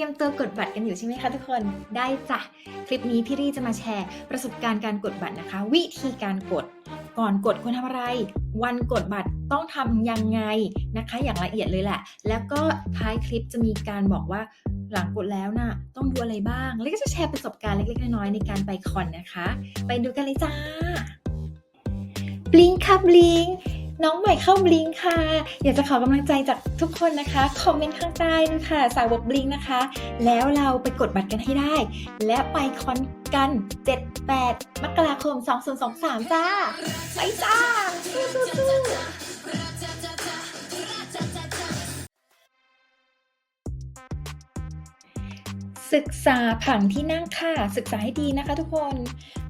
รียมตัวกดบัตรกันอยู่ใช่ไหมคะทุกคน ได้จ้ะ คลิปนี้พี่รี่จะมาแชร์ ประสบการณ์การกดบัตรนะคะ วิธีการกด ก่อนกดควรทำอะไร วันกดบัตรต้องทำยังไงนะคะ อย่างละเอียดเลยแหละ แล้วก็ท้ายคลิปจะมีการบอกว่าหลังกดแล้วน่ะต้องดูอะไรบ้าง แล้วก็จะแชร์ประสบการณ์เล็กๆน้อยๆในการไปคอนนะคะ ไปดูกันเลยจ้าบลิงค่ะบลิง น้องใหม่เข้าบลิงค่ะ อยากจะขอกำลังใจจากทุกคนนะคะ คอมเมนต์ข้างใต้นะคะสาวกบลิงนะคะ แล้วเราไปกดบัตรกันให้ได้ และไปคอนกัน 7-8 มกราคม 2023 จ้า ไปจ้าสู้ๆศึกษาผังที่นั่งค่ะ ศึกษาให้ดีนะคะทุกคน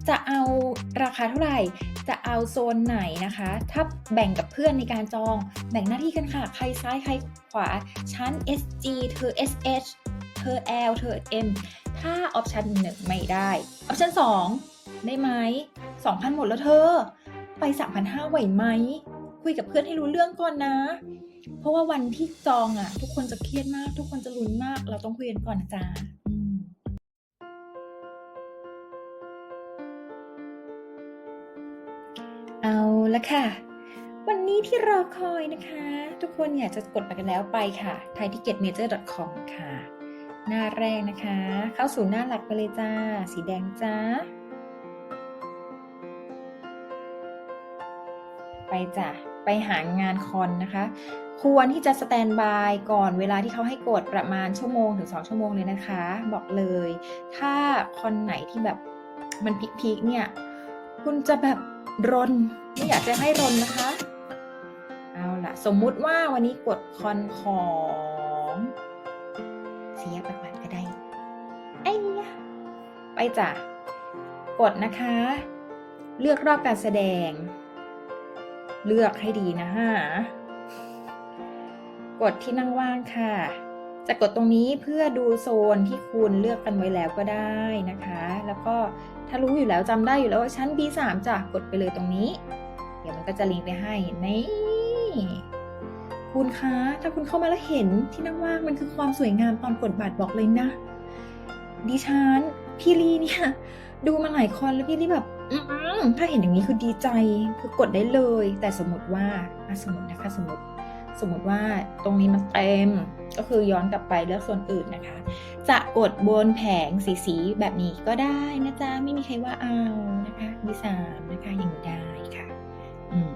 จะเอาราคาเท่าไหร่ จะเอาโซนไหนนะคะ ถ้าแบ่งกับเพื่อนในการจอง แบ่งหน้าที่กันค่ะ ใครซ้ายใครขวา ชั้น SG เธอ SH เธอ L เธอ M ถ้าออปชันหนึ่งไม่ได้ ออปชัน2ได้ไหม2,000หมดแล้วเธอ ไป3,500ไหวไหม คุยกับเพื่อนให้รู้เรื่องก่อนนะ เพราะว่าวันที่จองอะ ทุกคนจะเครียดมาก ทุกคนจะลุ้นมาก เราต้องคุยกันก่อนนะจ๊ะ ละค่ะ วันนี้ที่รอคอยนะคะ ทุกคนอยากจะกดไปกันแล้วไปค่ะ thaiticketmajor.com ค่ะ หน้าแรกนะคะ เข้าสู่หน้าหลักไปเลยจ้า สีแดงจ้า ไปจ้ะ ไปหางานคอนนะคะ ควรที่จะสแตนบายก่อนเวลาที่เขาให้กดประมาณชั่วโมงถึง 2 ชั่วโมงเลยนะคะ บอกเลย ถ้าคอนไหนที่แบบมันพีคๆเนี่ย คุณจะแบบรนไม่อยากจะให้รนนะคะ เอาล่ะ สมมุติว่าวันนี้กดคอนของเสียประวัติก็ได้ ไอ้ยะไปจ้ะ กดนะคะ เลือกรอบการแสดง เลือกให้ดีนะฮะ กดที่นั่งว่างค่ะ จะกดตรงนี้เพื่อดูโซนที่คุณเลือกกันไว้แล้วก็ได้นะคะ แล้วก็ถ้ารู้อยู่แล้วจำได้อยู่แล้วว่าชั้น B3 จ้ะกดไปเลยตรงนี้ เดี๋ยวมันก็จะลิงก์ไปให้นี่คุณคะถ้าคุณเข้ามาแล้วเห็นที่นั่งว่างมันคือความสวยงามตอนกดบัตรบอกเลยนะ ดิฉันพี่ลีเนี่ยดูมาหลายคนแล้วพี่ลีแบบถ้าเห็นอย่างนี้คือดีใจคือกดได้เลย แต่สมมติว่าอะสมมตินะคะสมมติ สมมติว่าตรงนี้มันเต็มก็คือย้อนกลับไปเลือกส่วนอื่นนะคะ จะกดบนแผงสีสีๆแบบนี้ก็ได้นะจ๊ะ ไม่มีใครว่าเอานะคะมีสามนะคะอย่างนี้ได้ค่ะอืม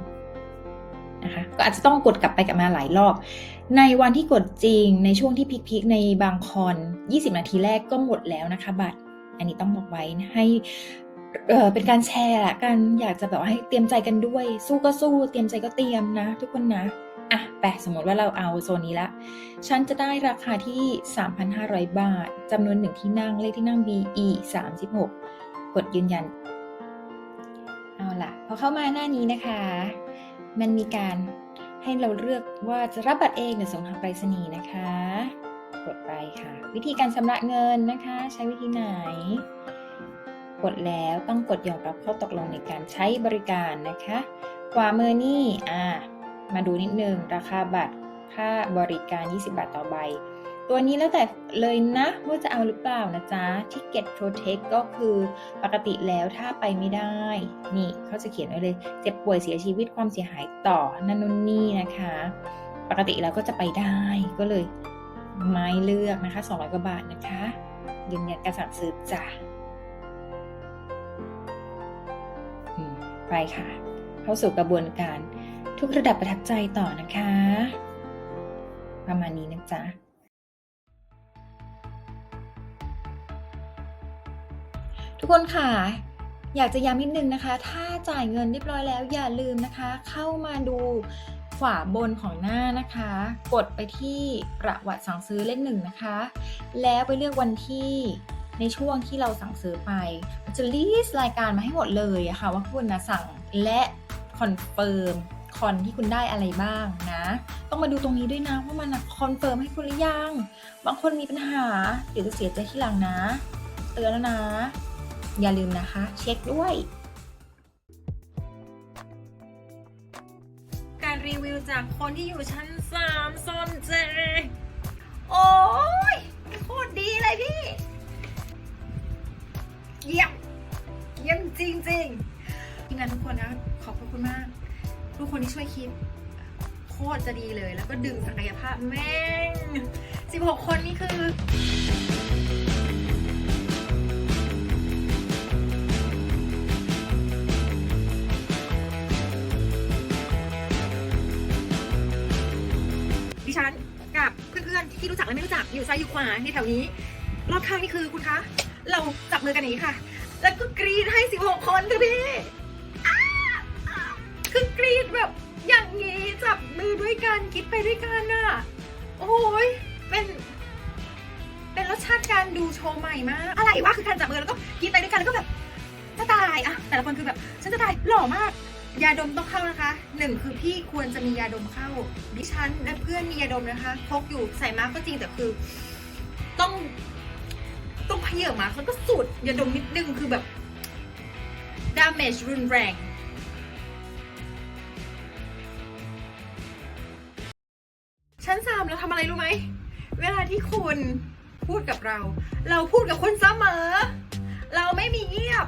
นะคะก็อาจจะต้องกดกลับไปกลับมาหลายรอบ ในวันที่กดจริงในช่วงที่พีคๆในบางคอน 20 นาทีแรกก็หมดแล้วนะคะ บัตรอันนี้ต้องบอกไว้นะให้เออเป็นการแชร์ละกันอยากจะแบบว่าให้เตรียมใจกันด้วย สู้ก็สู้ เตรียมใจก็เตรียมนะ ทุกคนนะ อะแปะสมมติว่าเราเอาโซนนี้ละ ฉันจะได้ราคาที่ 3,500 บาทจำนวนหนึ่งที่นั่งเลขที่นั่ง BE 36 กดยืนยัน เอาล่ะ พอเข้ามาหน้านี้นะคะ มันมีการให้เราเลือกว่าจะรับบัตรเองหรือส่งทางไปรษณีย์นะคะ กดไปค่ะ วิธีการชำระเงินนะคะ ใช้วิธีไหน กดแล้วต้องกดยอมรับข้อตกลงในการใช้บริการนะคะขวามือนี่อ่า มาดูนิดนึง ราคาบัตรค่าบริการ 20 บาทต่อใบ ตัวนี้แล้วแต่เลยนะว่าจะเอาหรือเปล่านะจ๊ะ Ticket Protect ก็คือปกติแล้วถ้าไปไม่ได้ นี่เขาจะเขียนไว้เลย เจ็บป่วยเสียชีวิตความเสียหายต่อนั่นนู่นนี่นะคะ ปกติแล้วก็จะไปได้ก็เลยไม่เลือกนะคะ 200 กว่าบาทนะคะยืนยันการสั่งซื้อจ้ะไปค่ะ เข้าสู่กระบวนการ ทุกระดับประทับใจต่อนะคะ ประมาณนี้นะจ๊ะทุกคนค่ะอยากจะย้ำนิดนึงนะคะ ถ้าจ่ายเงินเรียบร้อยแล้วอย่าลืมนะคะ เข้ามาดูขวาบนของหน้านะคะ กดไปที่ประวัติสั่งซื้อเลขหนึ่งนะคะ แล้วไปเลือกวันที่ในช่วงที่เราสั่งซื้อไปจะลิสต์รายการมาให้หมดเลยอะค่ะว่าคุณนะสั่งและคอนเฟิร์ม คอนที่คุณได้อะไรบ้างนะ ต้องมาดูตรงนี้ด้วยนะว่ามันคอนเฟิร์มให้คุณหรือยัง บางคนมีปัญหาเดี๋ยวจะเสียใจที่หลังนะ เตือนแล้วนะ อย่าลืมนะคะ เช็คด้วย การรีวิวจากคนที่อยู่ชั้น3โซนเจโอ้ยโคตรดีเลยพี่ เยี่ยม เยี่ยมจริงๆทีมงานทุกคนนะ ขอบคุณมาก ทุกคนที่ช่วยคิดโคตรจะดีเลย แล้วก็ดึงศักยภาพแม่ง 16 คนนี่คือดิฉันกับเพื่อนๆที่รู้จักและไม่รู้จักอยู่ซ้ายอยู่ขวาในแถวนี้ รอบข้างนี่คือคุณคะ เราจับมือกันอย่างนี้ค่ะ แล้วก็กรีดให้ ด้วยกันคิดไปด้วยกันน่ะ โอ้ยเป็นเป็นรสชาติการดูโชว์ใหม่มาก อะไรวะคือการจับมือแล้วก็กินไปด้วยกันแล้วก็แบบจะตายอะแต่ละคนคือแบบฉันจะตายหล่อมาก ยาดมต้องเข้านะคะหนึ่งคือพี่ควรจะมียาดมเข้าดิฉันและเพื่อนมียาดมนะคะพกอยู่ใส่มาก็จริงแต่คือ ต้อง ต้องเพยอมาแล้วก็สูดยาดมนิดนึงคือแบบ damage รุนแรง ชั้นสามเราทำอะไรรู้ไหม เวลาที่คุณพูดกับเรา เราพูดกับคุณเสมอ เราไม่มีเงียบ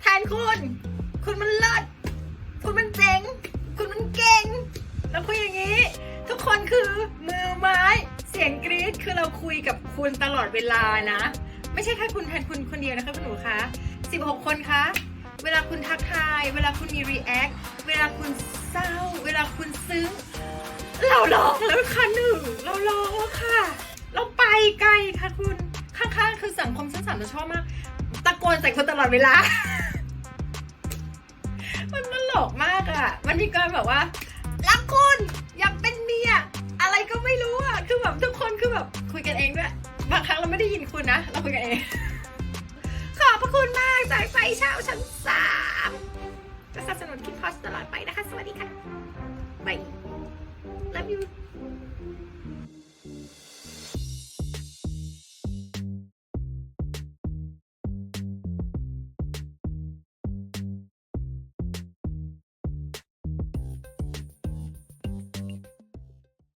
แทนคุณ คุณมันเลิศคุณมันเจ๋ง คุณมันเก่ง เราคุยอย่างนี้ ทุกคนคือมือไม้ เสียงกรี๊ดคือเราคุยกับคุณตลอดเวลานะ ไม่ใช่แค่คุณแทนคุณคนเดียวนะคะคุณหนูคะ16 คนคะเวลาคุณทักทาย เวลาคุณมี react เวลาคุณเศร้า เวลาคุณซึ้ง เราลองแล้วค่ะหนึ่งเราลองแล้วค่ะ เราไปไกลค่ะคุณ ข้างๆ คือสังคมสั้นๆเราชอบมาก ตะโกนใส่คนตลอดเวลา มันตลอกมากอะ มันมีการแบบว่ารักคุณอยากเป็นเมียอะไรก็ไม่รู้อะ คือแบบทุกคนคือแบบคุยกันเองด้วย บางครั้งเราไม่ได้ยินคุณนะ เราคุยกันเอง ขอบพระคุณมากสายไฟเช่าชั้นสามจะสนับสนุนคิดพอสตลอดไปนะคะ สวัสดีค่ะบาย Love you.